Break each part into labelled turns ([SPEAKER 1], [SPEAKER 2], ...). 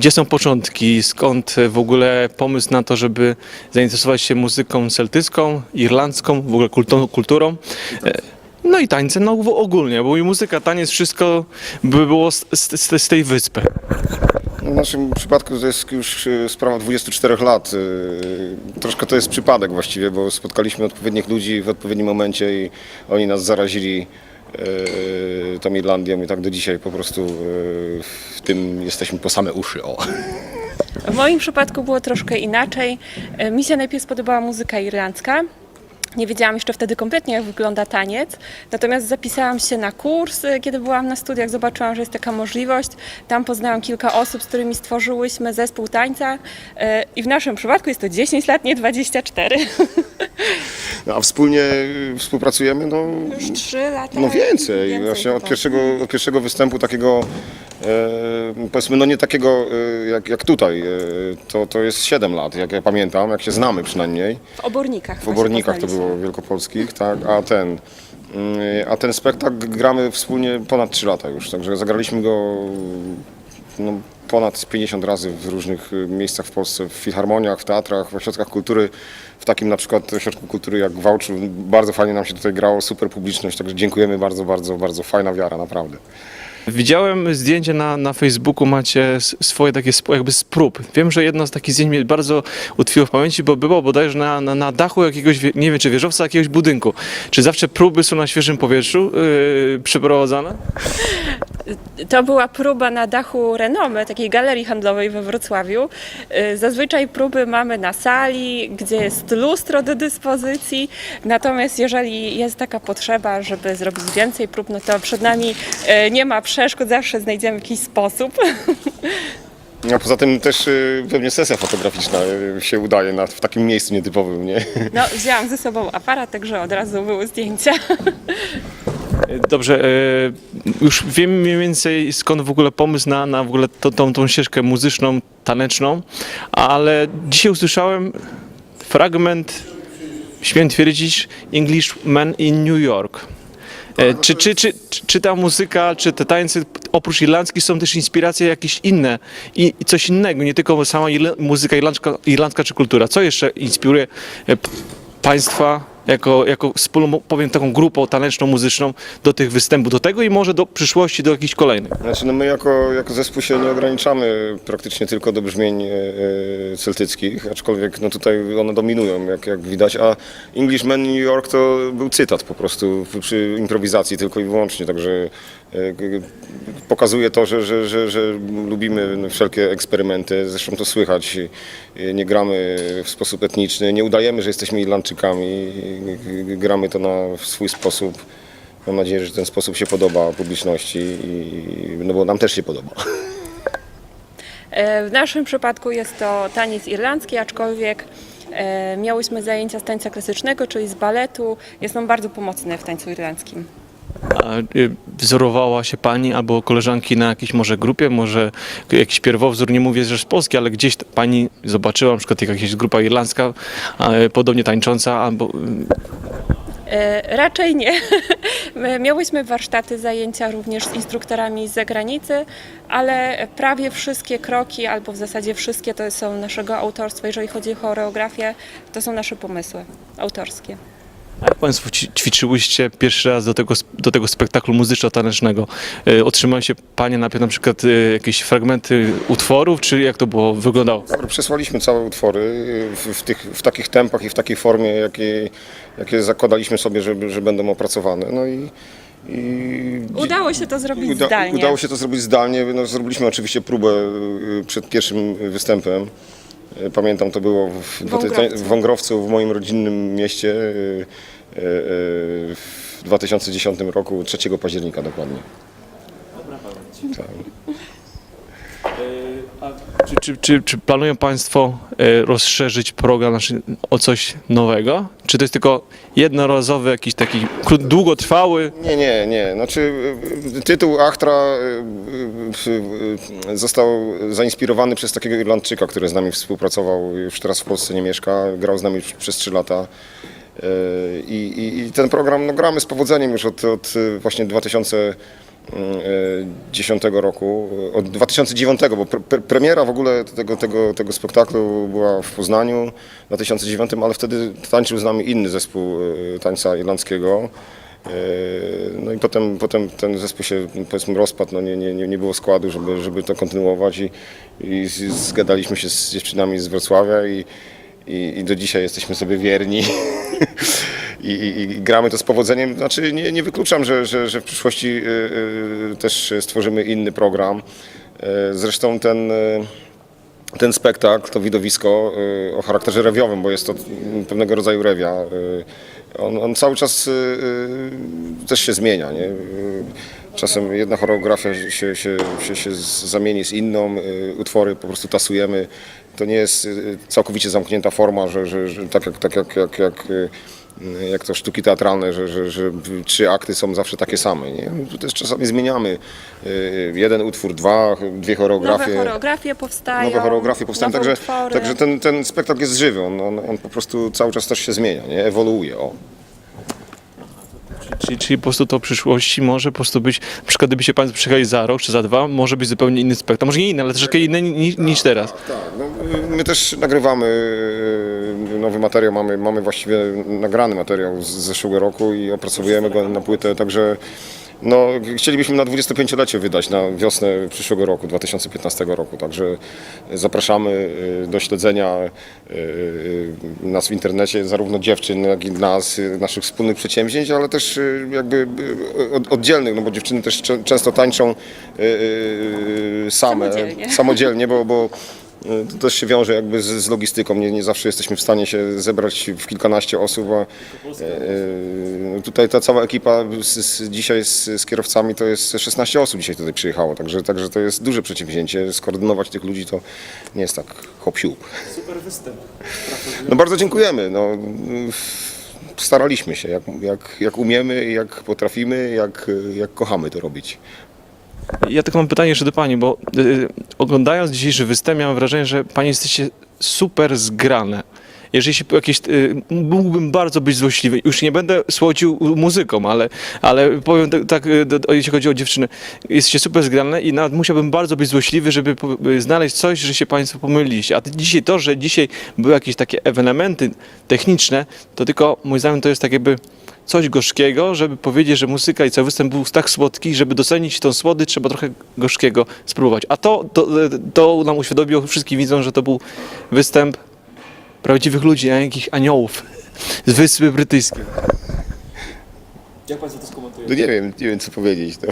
[SPEAKER 1] Gdzie są początki? Skąd w ogóle pomysł na to, żeby zainteresować się muzyką celtycką, irlandzką, w ogóle kultu- kulturą? E, No i tańcem, no ogólnie, bo i muzyka, taniec, wszystko by było z, z, z tej wyspy.
[SPEAKER 2] W naszym przypadku to jest już y, sprawa 24 lat. Y, Troszkę to jest przypadek właściwie, bo spotkaliśmy odpowiednich ludzi w odpowiednim momencie i oni nas zarazili tą Irlandią i tak do dzisiaj po prostu y, w tym jesteśmy po same uszy. O.
[SPEAKER 3] W moim przypadku było troszkę inaczej. E, Mi się najpierw spodobała muzyka irlandzka. Nie wiedziałam jeszcze wtedy kompletnie, jak wygląda taniec. Natomiast zapisałam się na kurs, kiedy byłam na studiach, zobaczyłam, że jest taka możliwość. Tam poznałam kilka osób, z którymi stworzyłyśmy zespół tańca. I w naszym przypadku jest to 10 lat, nie 24.
[SPEAKER 2] No, a wspólnie y, współpracujemy no,
[SPEAKER 3] Już 3 lata.
[SPEAKER 2] no więcej. Właśnie od pierwszego, od pierwszego występu takiego e, powiedzmy no nie takiego e, jak, jak tutaj. E, to, to jest 7 lat, jak ja pamiętam, jak się znamy przynajmniej.
[SPEAKER 3] W obornikach.
[SPEAKER 2] W obornikach to było wielkopolskich, tak, a ten, mm, a ten spektakl gramy wspólnie ponad 3 lata już, także zagraliśmy go no, ponad 50 razy w różnych y, miejscach w Polsce, w filharmoniach, w teatrach, w ośrodkach kultury, w takim na przykład ośrodku kultury jak w Wałczu. Bardzo fajnie nam się tutaj grało, super publiczność, także dziękujemy bardzo, bardzo, bardzo, fajna wiara, naprawdę.
[SPEAKER 1] Widziałem zdjęcie na, na Facebooku, macie swoje takie jakby z prób. Wiem, że jedno z takich zdjęć mnie bardzo utkwiło w pamięci, bo było bodajże na, na, na dachu jakiegoś, nie wiem czy wieżowca, jakiegoś budynku. Czy zawsze próby są na świeżym powietrzu yy, przeprowadzane?
[SPEAKER 3] To była próba na dachu Renomy, takiej galerii handlowej we Wrocławiu. Y, Zazwyczaj próby mamy na sali, gdzie jest lustro do dyspozycji. Natomiast jeżeli jest taka potrzeba, żeby zrobić więcej prób, no to przed nami y, nie ma przeszkód, zawsze znajdziemy jakiś sposób.
[SPEAKER 2] A poza tym też y, pewnie sesja fotograficzna y, się udaje na, w takim miejscu nietypowym, nie?
[SPEAKER 3] No, wzięłam ze sobą aparat, także od razu były zdjęcia.
[SPEAKER 1] Dobrze, yy, już wiem mniej więcej skąd w ogóle pomysł na, na w ogóle to, tą, tą ścieżkę muzyczną, taneczną, ale dzisiaj usłyszałem fragment, śmiem twierdzić, Englishman in New York. E, Czy, czy, czy, czy, ta muzyka, czy te tańce oprócz irlandzkich są też inspiracje jakieś inne i i coś innego, nie tylko sama muzyka irlandzka, irlandzka czy kultura. Co jeszcze inspiruje e, państwa jako, jako wspólną, powiem taką grupą taneczną, muzyczną do tych występów, do tego i może do przyszłości, do jakichś kolejnych?
[SPEAKER 2] Znaczy, no my jako, jako zespół się nie ograniczamy praktycznie tylko do brzmień e, e, celtyckich, aczkolwiek no tutaj one dominują, jak, jak widać, a Englishman New York to był cytat po prostu przy improwizacji tylko i wyłącznie, także e, pokazuje to, że, że, że, że lubimy wszelkie eksperymenty, zresztą to słychać, e, nie gramy w sposób etniczny, nie udajemy, że jesteśmy Irlandczykami, gramy to na w swój sposób. Mam nadzieję, że ten sposób się podoba publiczności, i, no bo nam też się podoba.
[SPEAKER 3] E, W naszym przypadku jest to taniec irlandzki, aczkolwiek e, miałyśmy zajęcia z tańca klasycznego, czyli z baletu. Jest on bardzo pomocny w tańcu irlandzkim.
[SPEAKER 1] Y, wzorowała się pani albo koleżanki na jakiejś może grupie, może jakiś pierwowzór, nie mówię, że z Polski, ale gdzieś pani zobaczyła, na przykład jakaś grupa irlandzka, podobnie tańcząca, albo y,
[SPEAKER 3] E, Raczej nie. My Miałyśmy warsztaty, zajęcia również z instruktorami z zagranicy, ale prawie wszystkie kroki, albo w zasadzie wszystkie to są naszego autorstwa. Jeżeli chodzi o choreografię, to są nasze pomysły autorskie.
[SPEAKER 1] Jak państwo ci- ćwiczyłyście pierwszy raz do tego, sp- do tego spektaklu muzyczno-tanecznego? Y, Otrzymały się panie najpierw na przykład y, jakieś fragmenty utworów, czy jak to było, wyglądało?
[SPEAKER 2] Przesłaliśmy całe utwory w, w, tych, w takich tempach i w takiej formie, jakie, jakie zakładaliśmy sobie, że, że będą opracowane. No i, i
[SPEAKER 3] Udało się to zrobić
[SPEAKER 2] uda,
[SPEAKER 3] zdalnie.
[SPEAKER 2] udało się to zrobić zdalnie. No, zrobiliśmy oczywiście próbę y, przed pierwszym występem. Y, Pamiętam, to było w,
[SPEAKER 3] Wągrowcu.
[SPEAKER 2] w Wągrowcu, w moim rodzinnym mieście y, y, w 2010 roku, 3 października dokładnie. Tak.
[SPEAKER 1] Czy, czy, czy, czy planują Państwo e, rozszerzyć program o coś nowego? Czy to jest tylko jednorazowy, jakiś taki długotrwały?
[SPEAKER 2] Nie, nie, nie. Znaczy tytuł Achtra y, został zainspirowany przez takiego Irlandczyka, który z nami współpracował, już teraz w Polsce nie mieszka, grał z nami przez 3 lata. Y, I, i, I ten program no, gramy z powodzeniem już od, od y, właśnie 2000 2010 roku, e, od 2009, bo pre, pre, premiera w ogóle tego, tego, tego spektaklu była w Poznaniu w 2009, ale wtedy tańczył z nami inny zespół tańca irlandzkiego. No i potem, potem ten zespół się powiedzmy rozpadł, no nie, nie, nie było składu, żeby, żeby to kontynuować i, i zgadaliśmy się z dziewczynami z Wrocławia i, i, i do dzisiaj jesteśmy sobie wierni. I, i, I gramy to z powodzeniem. Znaczy nie, nie wykluczam, że, że, że w przyszłości y, y, też stworzymy inny program. Y, Zresztą ten, y, ten spektakl, to widowisko y, o charakterze rewiowym, bo jest to pewnego rodzaju rewia, y, on, on cały czas y, y, też się zmienia. Nie? Y, Czasem jedna choreografia się, się, się, się zamieni z inną, y, utwory po prostu tasujemy. To nie jest y, całkowicie zamknięta forma, że, że, że tak jak, tak jak, jak, jak, y, jak to sztuki teatralne, że, że, że trzy akty są zawsze takie same. Nie? Tu też czasami zmieniamy jeden utwór, dwa, dwie choreografie.
[SPEAKER 3] Nowe choreografie powstają.
[SPEAKER 2] Nowe choreografie powstają,
[SPEAKER 3] nowe
[SPEAKER 2] także,
[SPEAKER 3] utwory.
[SPEAKER 2] także ten, ten spektakl jest żywy, on, on, on po prostu cały czas też się zmienia, nie? ewoluuje. O.
[SPEAKER 1] Czyli, czyli po prostu to w przyszłości może po prostu być, na przykład gdyby się Państwo przyjechali za rok czy za dwa, może być zupełnie inny spektakl. Może nie inny, ale troszeczkę inny niż, niż teraz.
[SPEAKER 2] Tak, no, y, my też nagrywamy y, nowy materiał, mamy, mamy właściwie nagrany materiał z zeszłego roku i opracowujemy go na płytę, także no, chcielibyśmy na 25-lecie wydać na wiosnę przyszłego roku, 2015 roku, także zapraszamy y, do śledzenia y, y, nas w internecie, zarówno dziewczyn, jak i nas, naszych wspólnych przedsięwzięć, ale też jakby od- oddzielnych, no bo dziewczyny też często tańczą same,
[SPEAKER 3] Samodzielnie.
[SPEAKER 2] samodzielnie, bo, bo to też się wiąże jakby z, z logistyką. Nie, nie zawsze jesteśmy w stanie się zebrać w kilkanaście osób, a y, y, tutaj ta cała ekipa z, z, dzisiaj z, z kierowcami to jest 16 osób dzisiaj tutaj przyjechało, także, także to jest duże przedsięwzięcie. Skoordynować tych ludzi to nie jest tak hop siup.
[SPEAKER 1] Super występ.
[SPEAKER 2] No bardzo dziękujemy. No, staraliśmy się jak, jak, jak umiemy, jak potrafimy, jak, jak kochamy to robić.
[SPEAKER 1] Ja tylko mam pytanie jeszcze do Pani, bo y, oglądając dzisiejszy występ miałem wrażenie, że Pani jesteście super zgrane. Jeżeli się jakieś, y, mógłbym bardzo być złośliwy, już nie będę słodził muzyką, ale, ale powiem tak, tak y, do, jeśli chodzi o dziewczyny, jesteście super zgrane i nawet musiałbym bardzo być złośliwy, żeby po, y, znaleźć coś, że się Państwo pomyliliście. A dzisiaj to, że dzisiaj były jakieś takie elementy techniczne, to tylko moim zdaniem to jest tak jakby coś gorzkiego, żeby powiedzieć, że muzyka i cały występ był tak słodki, żeby docenić tą słody, trzeba trochę gorzkiego spróbować. A to, to, to nam uświadomiło wszystkim widzom, że to był występ prawdziwych ludzi, a nie jakichś aniołów z Wyspy Brytyjskiej. Jak Państwo to skomentują?
[SPEAKER 2] No nie wiem, nie wiem co powiedzieć. No.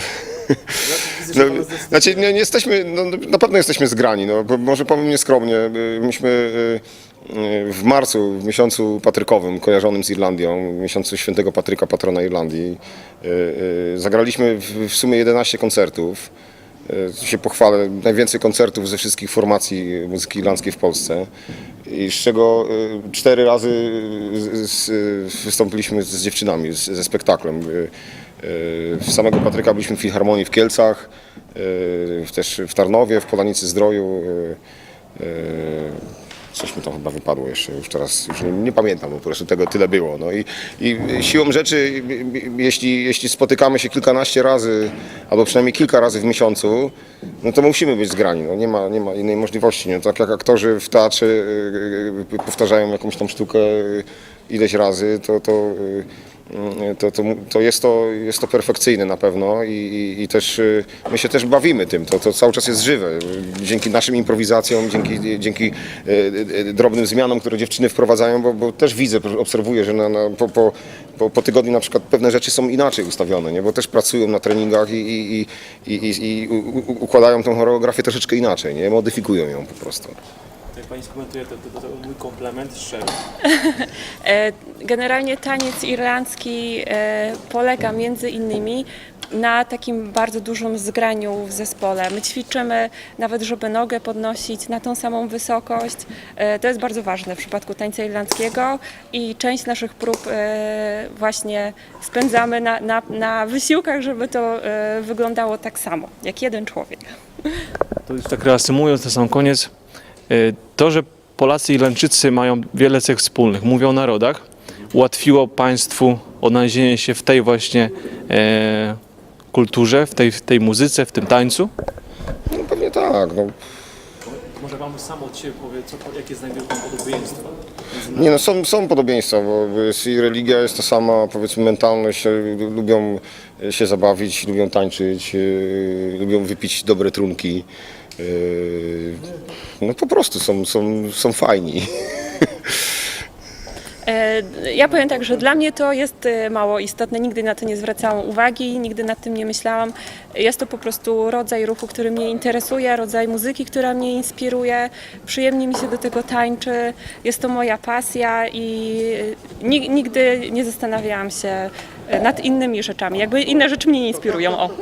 [SPEAKER 2] No, znaczy, nie, nie jesteśmy, no, na pewno jesteśmy zgrani, no, bo może powiem nieskromnie. y, Myśmy y, w marcu, w miesiącu patrykowym, kojarzonym z Irlandią, w miesiącu świętego Patryka, patrona Irlandii, y, y, zagraliśmy w, sumie 11 koncertów. Y, Tu się pochwalę, najwięcej koncertów ze wszystkich formacji muzyki irlandzkiej w Polsce. I z czego y, cztery razy y, y, wystąpiliśmy z dziewczynami, ze spektaklem. Y, y, W samego Patryka byliśmy w Filharmonii w Kielcach, y, też w Tarnowie, w Polanicy Zdroju. Coś mi tam chyba wypadło jeszcze, już teraz już nie, nie pamiętam, bo po prostu tego tyle było. No i, i siłą rzeczy, jeśli, jeśli spotykamy się kilkanaście razy, albo przynajmniej kilka razy w miesiącu, no to musimy być zgrani, no nie, ma, nie ma innej możliwości. No, tak jak aktorzy w teatrze y, y, powtarzają jakąś tam sztukę y, ileś razy, to, to, to, to, to, jest, to jest to perfekcyjne na pewno i, i, i też y, my się też bawimy tym, to, to cały czas jest żywe. Dzięki naszym improwizacjom, dzięki, dzięki y, y, drobnym zmianom, które dziewczyny wprowadzają, bo, bo też widzę, obserwuję, że na, na, po, po, po, po tygodniu na przykład pewne rzeczy są inaczej ustawione, nie? bo też pracują na treningach i, i, i, i, i, układają tą choreografię troszeczkę inaczej, nie? modyfikują ją po prostu.
[SPEAKER 1] Jak Pani skomentuje, to, to, to mój komplement szczery.
[SPEAKER 3] E, Generalnie taniec irlandzki e, polega między innymi na takim bardzo dużym zgraniu w zespole. My ćwiczymy nawet, żeby nogę podnosić na tą samą wysokość. E, To jest bardzo ważne w przypadku tańca irlandzkiego i część naszych prób e, właśnie spędzamy na, na, na wysiłkach, żeby to e, wyglądało tak samo, jak jeden człowiek.
[SPEAKER 1] To już tak reasumując na sam koniec, to, że Polacy i Irlandczycy mają wiele cech wspólnych, mówią o narodach, ułatwiło państwu odnalezienie się w tej właśnie e, kulturze, w tej, w tej muzyce, w tym tańcu?
[SPEAKER 2] No pewnie tak. No.
[SPEAKER 1] Może Pan sam od siebie powie, co, jakie znajduje Pan podobieństwa?
[SPEAKER 2] Nie no, są, są podobieństwa, bo jest i religia jest ta sama, powiedzmy mentalność, lubią się zabawić, lubią tańczyć, e, lubią wypić dobre trunki. E, No po prostu są, są, są fajni.
[SPEAKER 3] E, Ja powiem tak, że dla mnie to jest e, mało istotne, nigdy na to nie zwracałam uwagi, nigdy nad tym nie myślałam. Jest to po prostu rodzaj ruchu, który mnie interesuje, rodzaj muzyki, która mnie inspiruje, przyjemnie mi się do tego tańczy, jest to moja pasja i e, ni- nigdy nie zastanawiałam się nad innymi rzeczami. Jakby inne rzeczy mnie nie inspirują. O.